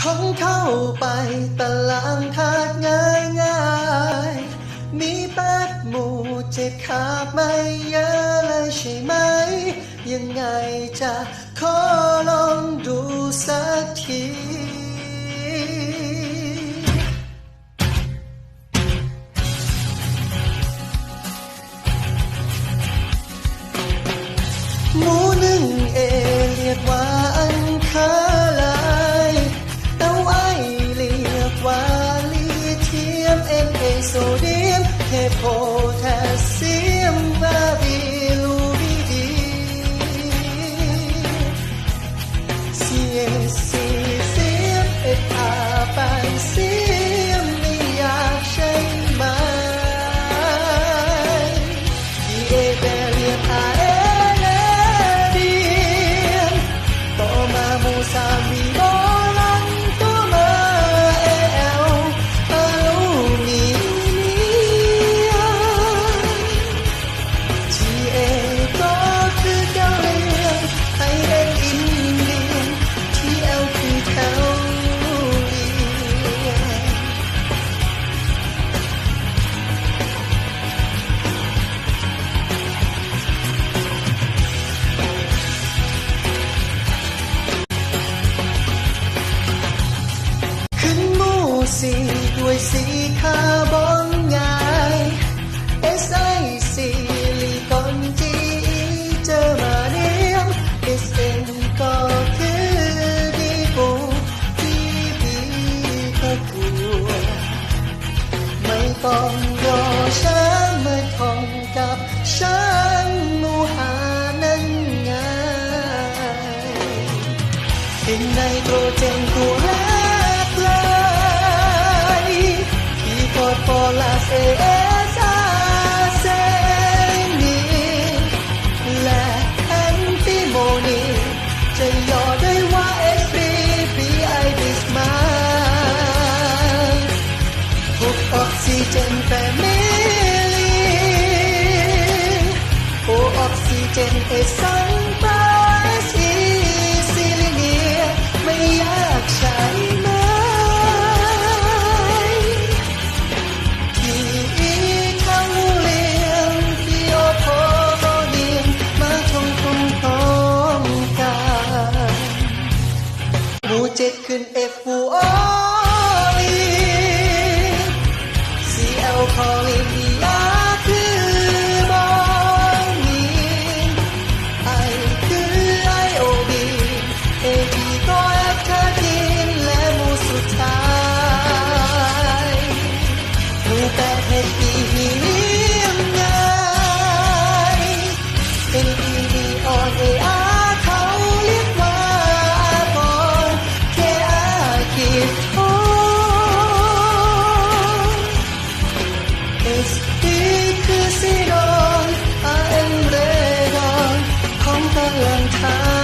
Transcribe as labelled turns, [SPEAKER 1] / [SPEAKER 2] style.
[SPEAKER 1] ท่องเข้าไปตลางทาดง่ายง่ายมีแป๊ดหมูเจ็บขาไม่เยอะเลยใช่ไหม ยังไงจะขอลอง มเอ็นเอโด้วยสีคาร์บอนง่าย S I C ลีกอนจีเจอมาเนียม S N ก็คือดีบูทีบีก็กลัวไม่ต้องรอฉันมาท่องกับฉันหมูหานั้นง่ายเป็นไนโตรเจนตัว กอดฟอลาเซเอสอาเซนีและแอนติโมจะย่อด้วยว่า S P B I this man พวกออกซิเจนแฟมิลีโอออกซิเจนเอสัง เจ็ดขึ้น F U O E C L คอลิน 冷淡。